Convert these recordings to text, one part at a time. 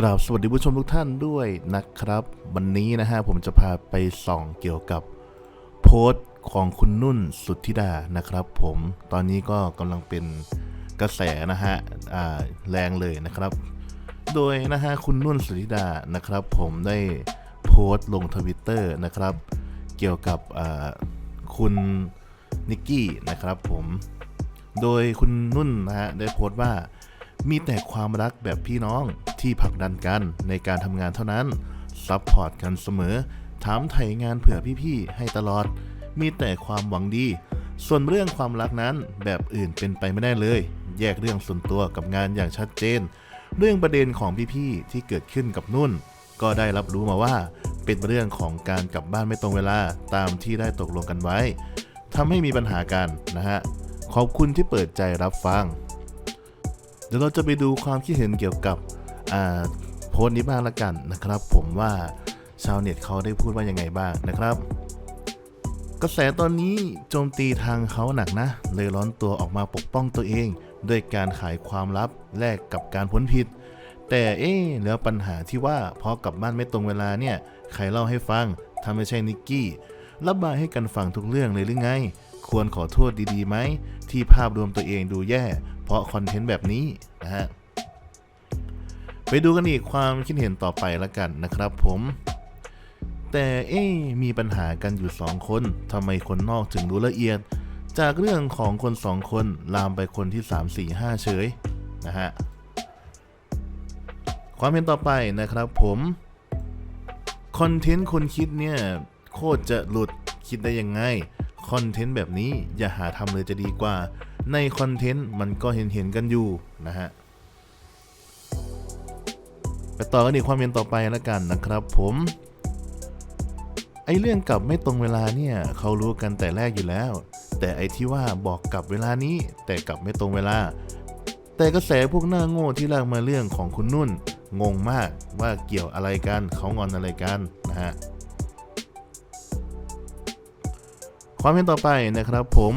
กราบสวัสดีผู้ชมทุกท่านด้วยนะครับ วันนี้นะฮะผมจะพาไปส่องเกี่ยวกับโพสต์ของคุณนุ่นสุทธิดานะครับ ผมตอนนี้ก็กำลังเป็นกระแสนะฮะแรงเลยนะครับ โดยนะฮะคุณนุ่นสุทธิดานะครับ ผมได้โพสต์ลงทวิตเตอร์นะครับ เกี่ยวกับคุณนิกกี้นะครับผมโดยคุณนุ่นนะฮะได้โพสต์ว่า มีแต่ความรักแบบพี่น้องที่ผลักดันกันในการทำงานเท่านั้นซัพพอร์ตกันเสมอ ถามไถ่งานเผื่อพี่ๆ ให้ตลอด มีแต่ความหวังดี ส่วนเรื่องความรักนั้นแบบอื่นเป็นไปไม่ได้เลย แยกเรื่องส่วนตัวกับงานอย่างชัดเจน เรื่องประเด็นของพี่ๆ ที่เกิดขึ้นกับนุ่น ก็ได้รับรู้มาว่า เป็นเรื่องของการกลับบ้านไม่ตรงเวลาตามที่ได้ตกลงกันไว้ทำให้มีปัญหากันนะฮะ ขอบคุณที่เปิดใจรับฟัง เดี๋ยวเราจะไปดูความคิดเห็นเกี่ยวกับโพสต์นี้บ้างละกันนะครับ ผมว่าชาวเน็ตเขาได้พูดว่ายังไงบ้างนะครับ กระแสตอนนี้โจมตีทางเขาหนักนะ เลยร้อนตัวออกมาปกป้องตัวเอง ด้วยการขายความลับแลกกับการพ้นผิด แต่เอ๊ะแล้วปัญหาที่ว่าพอกลับบ้านไม่ตรงเวลาเนี่ยใครเล่าให้ฟังถ้าไม่ใช่นิกกี้ระบายให้กันฟังทุกเรื่องเลยหรือไง ควรขอโทษดีๆไหมที่ภาพรวมตัวเองดูแย่ เพราะคอนเทนต์แบบนี้นะฮะไปดูกันอีกความคิดเห็นต่อไปละกันนะครับผมแต่เอ๊มีปัญหากันอยู่สองคนทำไมคนนอกถึงรู้ละเอียด จากเรื่องของคนสองคนลามไปคนที่ 3 4 5 เฉยนะฮะความเห็นต่อไปนะครับผมคอนเทนต์คนคิดเนี่ยโคตรจะหลุดคิดได้ยังไงคอนเทนต์แบบนี้อย่าหาทำเลยจะดีกว่า ในคอนเทนต์มันก็เห็นเห็นๆกันอยู่นะฮะไปต่อกันอีกความเห็นต่อไปแล้วกันนะครับผมไอเรื่องกลับไม่ตรงเวลาเนี่ยเขารู้กันแต่แรกอยู่แล้ว แต่ไอที่ว่าบอกกลับเวลานี้ แต่กลับไม่ตรงเวลา แต่กระแสพวกหน้าโง่ที่ลากมาเรื่องของคุณนุ่น งงมากว่าเกี่ยวอะไรกันเขางอนอะไรกันนะฮะความเห็นต่อไปนะครับผม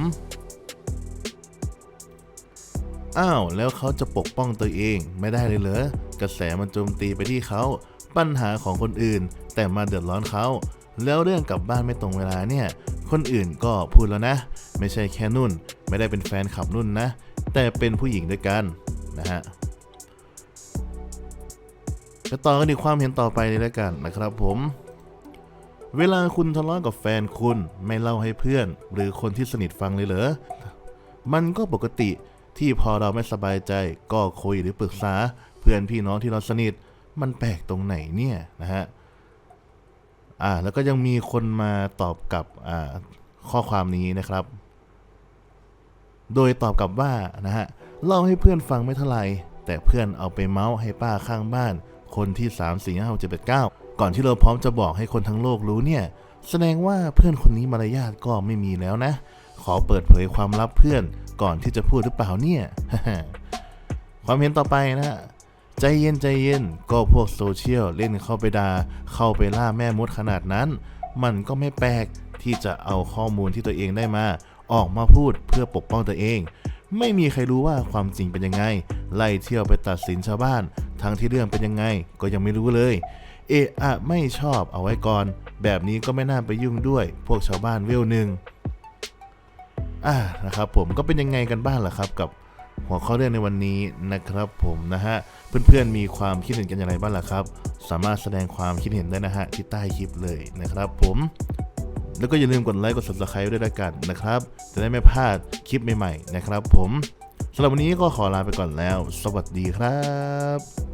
อ้าว แล้วเขาจะปกป้องตัวเองไม่ได้เลยเหรอ กระแสมันโจมตีไปที่เขา ปัญหาของคนอื่น แต่มาเดือดร้อนเขา แล้วเรื่องกลับบ้านไม่ตรงเวลาเนี่ย คนอื่นก็พูดแล้วนะ ไม่ใช่แค่นุ่น ไม่ได้เป็นแฟนขับนุ่นนะ แต่เป็นผู้หญิงด้วยกันนะฮะไปต่อกันอีกความเห็นต่อไปเลยแล้วกันนะครับผม เวลาคุณทะเลาะกับแฟนคุณไม่เล่าให้เพื่อน หรือคนที่สนิทฟังเลยเหรอ มันก็ปกติ ที่พอเราไม่สบายใจก็คุยหรือปรึกษา เพื่อนพี่น้องที่เราสนิท มันแปลกตรงไหนเนี่ยนะฮะอ่าแล้วก็ยังมีคนมาตอบกับอ่าข้อความนี้นะครับ โดยตอบกลับว่านะฮะเล่าให้เพื่อนฟังไม่เท่าไหร่แต่เพื่อนเอาไปเมาส์ให้ป้าข้างบ้าน คนที่ 3 4 5 6 7 8 9 ก่อนที่เราพร้อมจะบอกให้คนทั้งโลกรู้เนี่ย แสดงว่าเพื่อนคนนี้มารยาทก็ไม่มีแล้วนะ ขอเปิดเผยความลับเพื่อนก่อนที่จะพูดหรือเปล่าเนี่ย ความเห็นต่อไปนะฮะใจเย็นใจเย็นก็พวกโซเชียลเล่นเข้าไปดา่าเข้าไปล่าแม่มดขนาดนั้น มันก็ไม่แปลกที่จะเอาข้อมูลที่ตัวเองได้มา ออกมาพูดเพื่อปกป้องตัวเอง ไม่มีใครรู้ว่าความจริงเป็นยังไง ไล่เที่ยวไปตัดสินชาวบ้าน ทั้งที่เรื่องเป็นยังไงก็ยังไม่รู้เลย เอะอะไม่ชอบเอาไว้ก่อน แบบนี้ก็ไม่น่าไปยุ่งด้วย พวกชาวบ้านเวลหนึ่ง อ่านะครับผมก็เป็นยังไงกันบ้างล่ะครับกับหัวข้อเรื่องในวันนี้นะครับผมนะฮะเพื่อนๆมีความคิดเห็นกันอย่างไรบ้างล่ะครับ สามารถแสดงความคิดเห็นได้นะฮะที่ใต้คลิปเลยนะครับ ผมแล้วก็อย่าลืมกดไลค์กด subscribe ด้วยละกันนะครับ จะได้ไม่พลาดคลิปใหม่ๆนะครับ ผมสำหรับวันนี้ก็ขอลาไปก่อนแล้ว สวัสดีครับ